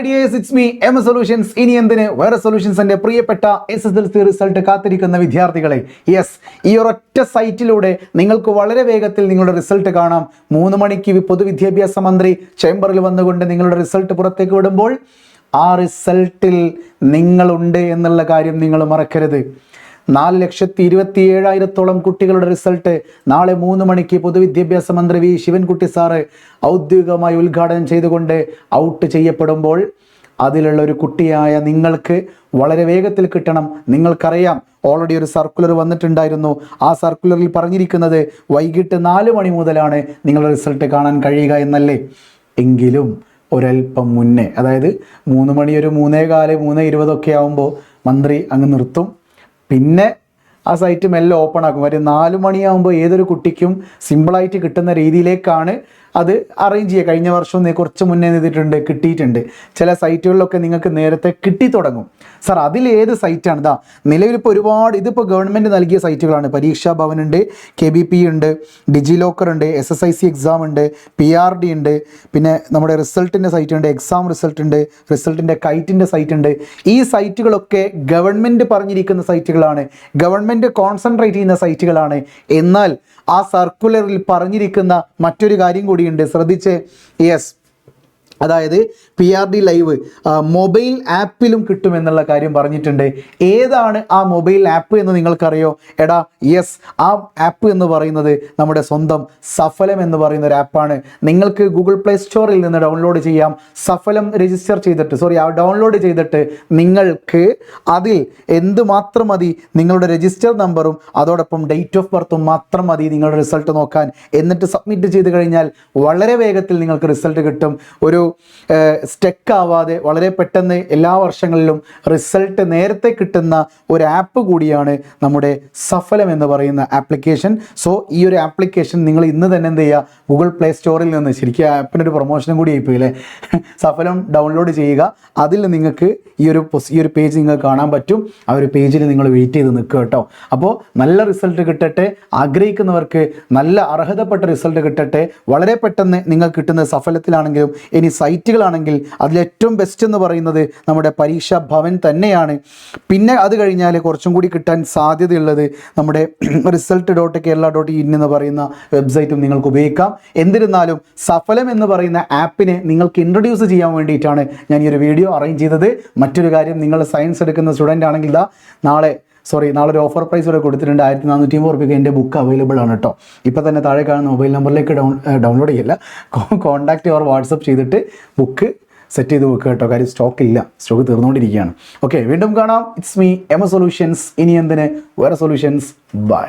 It's me M solutions ഇനി എന്തിന്? വേറെ സൊല്യൂഷൻസിന്റെ പ്രിയപ്പെട്ട S S L C result കാത്തിരിക്കുന്ന വിദ്യാർത്ഥികളെ. യെസ് ഈ ഒരൊറ്റ സൈറ്റിലൂടെ നിങ്ങൾക്ക് വളരെ വേഗത്തിൽ നിങ്ങളുടെ റിസൾട്ട് കാണാം. മൂന്ന് മണിക്ക് പൊതുവിദ്യാഭ്യാസ മന്ത്രി ചേംബറിൽ വന്നുകൊണ്ട് നിങ്ങളുടെ റിസൾട്ട് പുറത്തേക്ക് വിടുമ്പോൾ ആ റിസൾട്ടിൽ നിങ്ങളുണ്ട് എന്നുള്ള കാര്യം നിങ്ങൾ മറക്കരുത്. നാല് ലക്ഷത്തി ഇരുപത്തി ഏഴായിരത്തോളം കുട്ടികളുടെ റിസൾട്ട് നാളെ മൂന്ന് മണിക്ക് പൊതുവിദ്യാഭ്യാസ മന്ത്രി വി ശിവൻകുട്ടി സാറ് ഔദ്യോഗികമായി ഉദ്ഘാടനം ചെയ്തുകൊണ്ട് ഔട്ട് ചെയ്യപ്പെടുമ്പോൾ അതിലുള്ള ഒരു കുട്ടിയായ നിങ്ങൾക്ക് വളരെ വേഗത്തിൽ കിട്ടണം. നിങ്ങൾക്കറിയാം ഓൾറെഡി ഒരു സർക്കുലർ വന്നിട്ടുണ്ടായിരുന്നു. ആ സർക്കുലറിൽ പറഞ്ഞിരിക്കുന്നത് വൈകിട്ട് നാല് മണി മുതലാണ് നിങ്ങളുടെ റിസൾട്ട് കാണാൻ കഴിയുക എന്നല്ലേ? എങ്കിലും ഒരല്പം മുന്നേ അതായത് മൂന്ന് മണി ഒരു മൂന്നേ കാൽ മൂന്ന് ഇരുപതൊക്കെ ആകുമ്പോൾ മന്ത്രി അങ്ങ് നിർത്തും. പിന്നെ ആ സൈറ്റ് മെല്ലെ ഓപ്പൺ ആക്കും. കാര്യം നാല് മണിയാകുമ്പോൾ ഏതൊരു കുട്ടിക്കും സിമ്പിളായിട്ട് കിട്ടുന്ന രീതിയിലേക്കാണ് അത് അറേഞ്ച് ചെയ്യുക. കഴിഞ്ഞ വർഷം നീ കുറച്ച് മുന്നേ ചെയ്തിട്ടുണ്ട് കിട്ടിയിട്ടുണ്ട്. ചില സൈറ്റുകളിലൊക്കെ നിങ്ങൾക്ക് നേരത്തെ കിട്ടി തുടങ്ങും. സാർ അതിൽ ഏത് സൈറ്റാണ് ഇതാ നിലവിലിപ്പോൾ ഒരുപാട് ഇതിപ്പോൾ ഗവൺമെന്റ് നൽകിയ സൈറ്റുകളാണ് പരീക്ഷാ ഭവൻ ഉണ്ട് കെ ബി പി ഉണ്ട് ഡിജി ലോക്കർ ഉണ്ട് S S I C exam ഉണ്ട് പി ആർ ഡി ഉണ്ട് പിന്നെ നമ്മുടെ റിസൾട്ടിന്റെ സൈറ്റ് ഉണ്ട് എക്സാം റിസൾട്ട് ഉണ്ട് റിസൾട്ടിന്റെ കൈറ്റിന്റെ സൈറ്റ് ഉണ്ട്. ഈ സൈറ്റുകളൊക്കെ ഗവൺമെന്റ് പറഞ്ഞിരിക്കുന്ന സൈറ്റുകളാണ് ഗവൺമെന്റ് കോൺസെൻട്രേറ്റ് ചെയ്യുന്ന സൈറ്റുകളാണ് എന്നാൽ ആ സർക്കുലറിൽ പറഞ്ഞിരിക്കുന്ന മറ്റൊരു കാര്യം കൂടിയുണ്ട് ശ്രദ്ധിച്ച് യെസ് അതായത് P R D live mobile ആപ്പിലും കിട്ടുമെന്നുള്ള കാര്യം പറഞ്ഞിട്ടുണ്ട്. ഏതാണ് ആ മൊബൈൽ ആപ്പ് എന്ന് നിങ്ങൾക്കറിയോ? എടാ യെസ് ആ ആപ്പ് എന്ന് പറയുന്നത് നമ്മുടെ സ്വന്തം സഫലം എന്ന് പറയുന്ന ഒരു ആപ്പാണ് നിങ്ങൾക്ക് ഗൂഗിൾ പ്ലേ സ്റ്റോറിൽ നിന്ന് ഡൗൺലോഡ് ചെയ്യാം. സഫലം രജിസ്റ്റർ ചെയ്തിട്ട് സോറി ആ ഡൗൺലോഡ് ചെയ്തിട്ട് നിങ്ങൾക്ക് അതിൽ എന്ത് മാത്രം മതി? നിങ്ങളുടെ രജിസ്റ്റർ നമ്പറും അതോടൊപ്പം ഡേറ്റ് ഓഫ് ബർത്തും മാത്രം മതി നിങ്ങളുടെ റിസൾട്ട് നോക്കാൻ. എന്നിട്ട് സബ്മിറ്റ് ചെയ്ത് കഴിഞ്ഞാൽ വളരെ വേഗത്തിൽ നിങ്ങൾക്ക് റിസൾട്ട് കിട്ടും. ഒരു സ്റ്റെക്ക് ആവാതെ വളരെ പെട്ടെന്ന് എല്ലാ വർഷങ്ങളിലും റിസൾട്ട് നേരത്തെ കിട്ടുന്ന ഒരു ആപ്പ് കൂടിയാണ് നമ്മുടെ സഫലം എന്ന് പറയുന്ന ആപ്ലിക്കേഷൻ സോ ഈ ഒരു ആപ്ലിക്കേഷൻ നിങ്ങൾ ഇന്ന് തന്നെ എന്ത് ചെയ്യുക? ഗൂഗിൾ പ്ലേ സ്റ്റോറിൽ നിന്ന് ശരിക്കും ആപ്പിനൊരു പ്രൊമോഷനും കൂടി ആയിപ്പോയി അല്ലേ? സഫലം ഡൗൺലോഡ് ചെയ്യുക. അതിൽ നിങ്ങൾക്ക് ഈ ഒരു ഈ ഒരു പേജ് നിങ്ങൾക്ക് കാണാൻ പറ്റും. ആ ഒരു പേജിൽ നിങ്ങൾ വെയിറ്റ് ചെയ്ത് നിൽക്കുക കേട്ടോ. അപ്പോൾ നല്ല റിസൾട്ട് കിട്ടട്ടെ. ആഗ്രഹിക്കുന്നവർക്ക് നല്ല അർഹതപ്പെട്ട റിസൾട്ട് കിട്ടട്ടെ. വളരെ പെട്ടെന്ന് നിങ്ങൾ കിട്ടുന്ന സഫലത്തിലാണെങ്കിലും ഇനി സൈറ്റുകളാണെങ്കിൽ അതിലേറ്റവും ബെസ്റ്റ് എന്ന് പറയുന്നത് നമ്മുടെ പരീക്ഷാ ഭവൻ തന്നെയാണ്. പിന്നെ അത് കഴിഞ്ഞാൽ കുറച്ചും കൂടി കിട്ടാൻ സാധ്യതയുള്ളത് നമ്മുടെ result dot Kerala dot in എന്ന് പറയുന്ന വെബ്സൈറ്റും നിങ്ങൾക്ക് ഉപയോഗിക്കാം. എന്നിരുന്നാലും സഫലം എന്ന് പറയുന്ന ആപ്പിനെ നിങ്ങൾക്ക് ഇൻട്രൊഡ്യൂസ് ചെയ്യാൻ വേണ്ടിയിട്ടാണ് ഞാൻ ഈ ഒരു വീഡിയോ അറേഞ്ച് ചെയ്തത്. മറ്റൊരു കാര്യം നിങ്ങൾ സയൻസ് എടുക്കുന്ന സ്റ്റുഡന്റ് ആണെങ്കിൽ ഇതാ നാളെ സോറി നാളെ ഒരു ഓഫർ പ്രൈസ് കൂടെ കൊടുത്തിട്ടുണ്ട്. ആയിരത്തി നാനൂറ്റി അമ്പത് റുപ്യക്ക് എന്റെ ബുക്ക് അവൈലബിൾ ആണ് കേട്ടോ ഇപ്പോൾ തന്നെ താഴെ കാണുന്ന മൊബൈൽ നമ്പറിലേക്ക് ഡൗൺ ഡൗൺലോഡ് ചെയ്യില്ല. കോൺടാക്റ്റ് ഓർ വാട്സപ്പ് ചെയ്തിട്ട് ബുക്ക് സെറ്റ് ചെയ്ത് വെക്കുക കേട്ടോ കാര്യം സ്റ്റോക്ക് ഇല്ല. സ്റ്റോക്ക് തീർന്നുകൊണ്ടിരിക്കുകയാണ് ഓക്കെ വീണ്ടും കാണാം. ഇറ്റ്സ് മീ എം സൊല്യൂഷൻസ് ഇനി എന്തിന്? വേറെ സൊല്യൂഷൻസ് ബൈ